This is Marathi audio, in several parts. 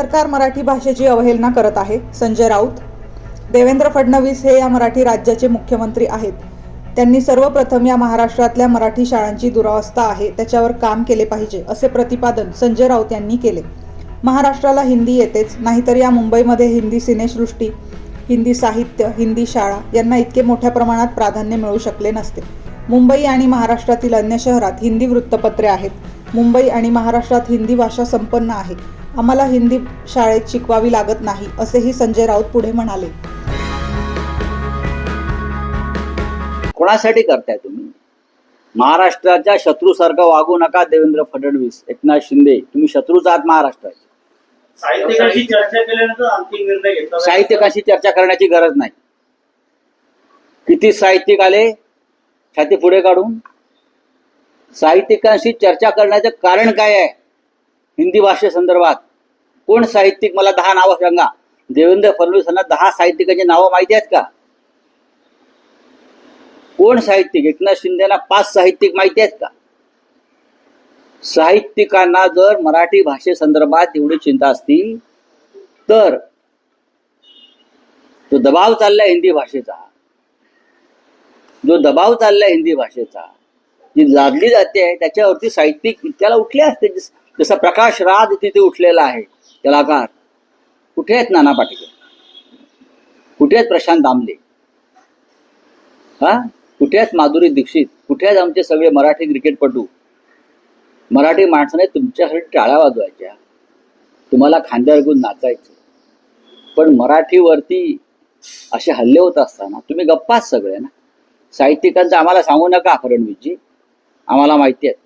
सरकार मराठी भाषेची अवहेलना करत आहे. संजय राऊत. देवेंद्र फडणवीस हे या मराठी राज्याचे मुख्यमंत्री आहेत. त्यांनी सर्वप्रथम या महाराष्ट्रातल्या मराठी शाळांची दुरावस्था आहे. त्याच्यावर काम केले पाहिजे असे प्रतिपादन संजय राऊत यांनी केले. महाराष्ट्राला हिंदी येतेच नाहीतर या मुंबईमध्ये हिंदी सिनेसृष्टी हिंदी साहित्य हिंदी शाळा यांना इतके मोठ्या प्रमाणात प्राधान्य मिळू शकले नसते. मुंबई आणि महाराष्ट्रातील अन्य शहरात हिंदी वृत्तपत्रे आहेत. मुंबई आणि महाराष्ट्रात हिंदी भाषा संपन्न आहे. आम्हाला हिंदी शाळेत शिकवावी लागत नाही असेही संजय राऊत पुढे म्हणाले. कोणासाठी करताय तुम्ही? महाराष्ट्राच्या शत्रूसारखं वागू नका देवेंद्र फडणवीस एकनाथ शिंदे. तुम्ही शत्रूच आहात महाराष्ट्राचे. साहित्यिकांशी चर्चा केल्यानंतर अंतिम निर्णय घेतला जाईल. साहित्यिकांशी चर्चा करण्याची गरज नाही. किती साहित्यिक आले छाती पुढे काढून. साहित्यिकांशी चर्चा करण्याचं कारण काय आहे? हिंदी भाषेसंदर्भात कोण साहित्यिक मला दहा नावं सांगा. देवेंद्र फडणवीस यांना दहा साहित्यिकांची नावं माहिती आहेत का? कोण साहित्यिक? एकनाथ शिंदेना पाच साहित्यिक माहिती आहेत का? साहित्यिकांना जर मराठी भाषेसंदर्भात एवढी चिंता असती तर जो दबाव चाललाय हिंदी भाषेचा जो दबाव चाललाय हिंदी भाषेचा जी लादली जाते त्याच्यावरती साहित्यिक इतक्याला उठले असते जसा प्रकाश राज तिथे उठलेला आहे कलाकार. कुठे आहेत नाना पाटेकर कुठे आहेत प्रशांत दामले? हा? कुठे आहेत माधुरी दीक्षित? कुठे आहेत आमचे सगळे मराठी क्रिकेटपटू? मराठी माणसाने तुमच्यासाठी टाळ्या वाजवायच्या. तुम्हाला खांद्यावर घेऊन नाचायचं. पण मराठीवरती असे हल्ले होत असताना तुम्ही गप्पाच सगळे ना? साहित्यिकांचं आम्हाला सांगू नका फडणवीसजी. आम्हाला माहिती आहे.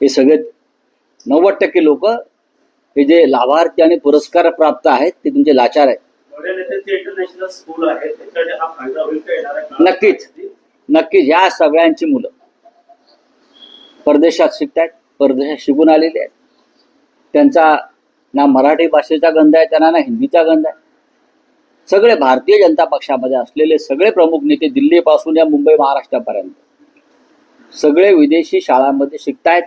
हे सगळे नव्वद टक्के लोक हे जे लाभार्थी आणि पुरस्कार प्राप्त आहेत ते तुमचे लाचार आहेत. हा? नक्कीच. नक्कीच या सगळ्यांची मुलं. परदेशात शिकतायत परदेशात शिकून आलेले आहेत. त्यांचा ना मराठी भाषेचा गंध आहे त्यांना ना हिंदीचा गंध आहे. सगळे भारतीय जनता पक्षामध्ये असलेले सगळे प्रमुख नेते दिल्लीपासून या मुंबई महाराष्ट्रापर्यंत. सगळे विदेशी शाळांमध्ये शिकतायत.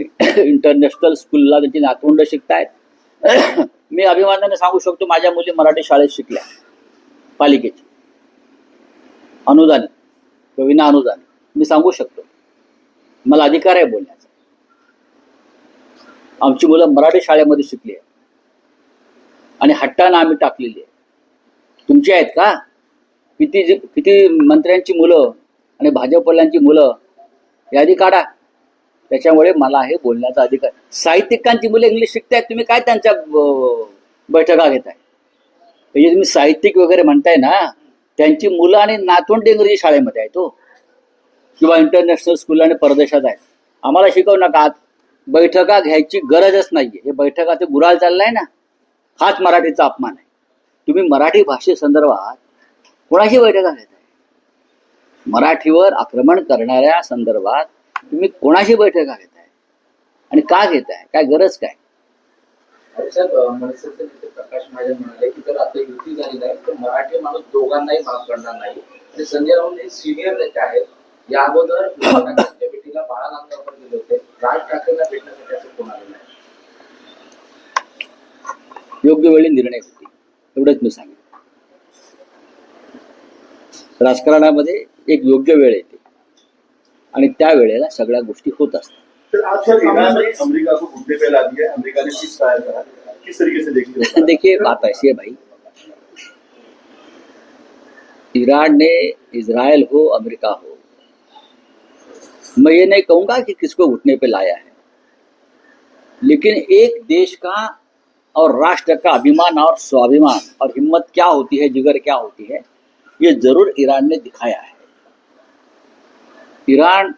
इंटरनॅशनल स्कूलला त्यांची नातवंड शिकतायत. मी अभिमानाने सांगू शकतो माझ्या मुली मराठी शाळेत शिकल्या. पालिकेची. अनुदान विना अनुदान मी सांगू शकतो. मला अधिकार आहे बोलण्याचा. आमची मुलं मराठी शाळेमध्ये शिकली आहे आणि हट्टानं आम्ही टाकलेली आहे तुमची आहेत का? किती किती मंत्र्यांची मुलं आणि भाजपवाल्यांची मुलं यादी काढा. त्याच्यामुळे मला हे बोलण्याचा अधिकार. साहित्यिकांची मुलं इंग्लिश शिकतायत तुम्ही काय त्यांच्या बैठका घेताय? म्हणजे तुम्ही साहित्यिक वगैरे म्हणताय ना त्यांची मुलं आणि नातवंड इंग्रजी शाळेमध्ये आहेत हो. किंवा इंटरनॅशनल स्कूल आणि परदेशात आहेत. आम्हाला शिकवू नका बैठका घ्यायची गरजच नाहीये. हे बैठकाचं गुराल चाललाय ना. हाच मराठीचा अपमान आहे. तुम्ही मराठी भाषेसंदर्भात कोणाशी बैठका घेताय? मराठीवर आक्रमण करणाऱ्या संदर्भात तुम्ही कोणाशी बैठका घेताय? आणि का घेताय? काय गरज काय? प्रकाश महाजन म्हणाले की जर आता युती झाली नाही तर मराठी माणूस दोघांनाही माफ करणार नाही. आणि संजय राऊत हे सिनियर नेते आहेत. या अगोदर भेटीला बाळा नांदगावकर गेले होते. राज ठाकरेंना भेटण्यासाठी असं कोण आलं नाही? योग्य वेळी निर्णय होतील. एवढंच मी सांगितलं राजकारणामध्ये एक योग्य वेळ येते. आणि त्या वेळेला सगळ्या गोष्टी होत असतात. फिर आज सर ईरान ने अमेरिका को घुटने पे ला दिया अमेरिका ने सीज फायर करा दिया किस तरीके से देखते हो देखिए बात ऐसी है भाई. ईरान ने इसराइल हो अमेरिका हो. मैं ये नहीं कहूँगा कि किसको घुटने पे लाया है. लेकिन एक देश का और राष्ट्र का अभिमान और स्वाभिमान और हिम्मत क्या होती है जिगर क्या होती है ये ज़रूर ईरान ने दिखाया है. ईरान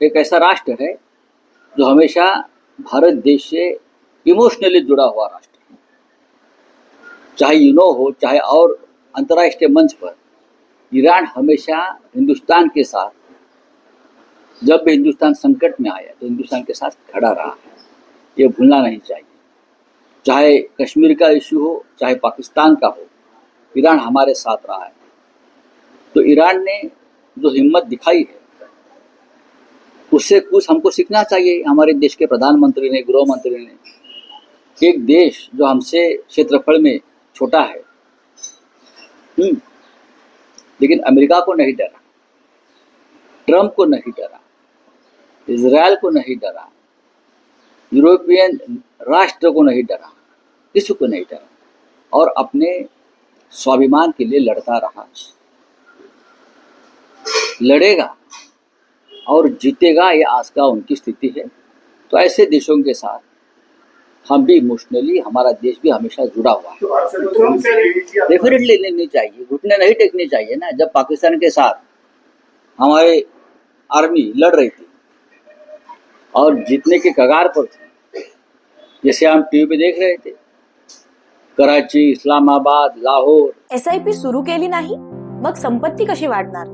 एक ऐसा राष्ट्र है जो हमेशा भारत देश से इमोशनली जुड़ा हुआ राष्ट्र है। चाहे यूनो हो, चाहे और अंतर्राष्ट्रीय मंच पर, ईरान हमेशा हिंदुस्तान के साथ, जब भी हिंदुस्तान संकट में आया तो हिंदुस्तान के साथ खड़ा रहा है। ये भूलना नहीं चाहिए। चाहे कश्मीर का इशू हो, चाहे पाकिस्तान का हो, ईरान हमारे साथ रहा है। तो ईरान ने जो हिम्मत दिखाई है उससे कुछ हमको सीखना चाहिए। हमारे देश के प्रधानमंत्री ने गृह मंत्री ने एक देश जो हमसे क्षेत्रफल में छोटा है। हम्म, लेकिन अमेरिका को नहीं डरा। ट्रंप को नहीं डरा। इसराइल को नहीं डरा। यूरोपियन राष्ट्र को नहीं डरा। किसी को नहीं डरा। और अपने स्वाभिमान के लिए लड़ता रहा। लड़ेगा। और जीतेगा, ये आस का उनकी स्थिति है। तो ऐसे देशों के साथ हम भी इमोशनली हमारा देश भी हमेशा जुड़ा हुआ डेफिनेटली लेनी चाहिए, घुटने नहीं टेकने चाहिए ना। जब पाकिस्तान के साथ हमारे आर्मी लड़ रही थी और जीतने के कगार पर थी, जैसे हम टीवी पे देख रहे थे, Karachi, Islamabad, Lahore. S I P सुरू केली नाही, मग संपत्ती कशी वाढणार?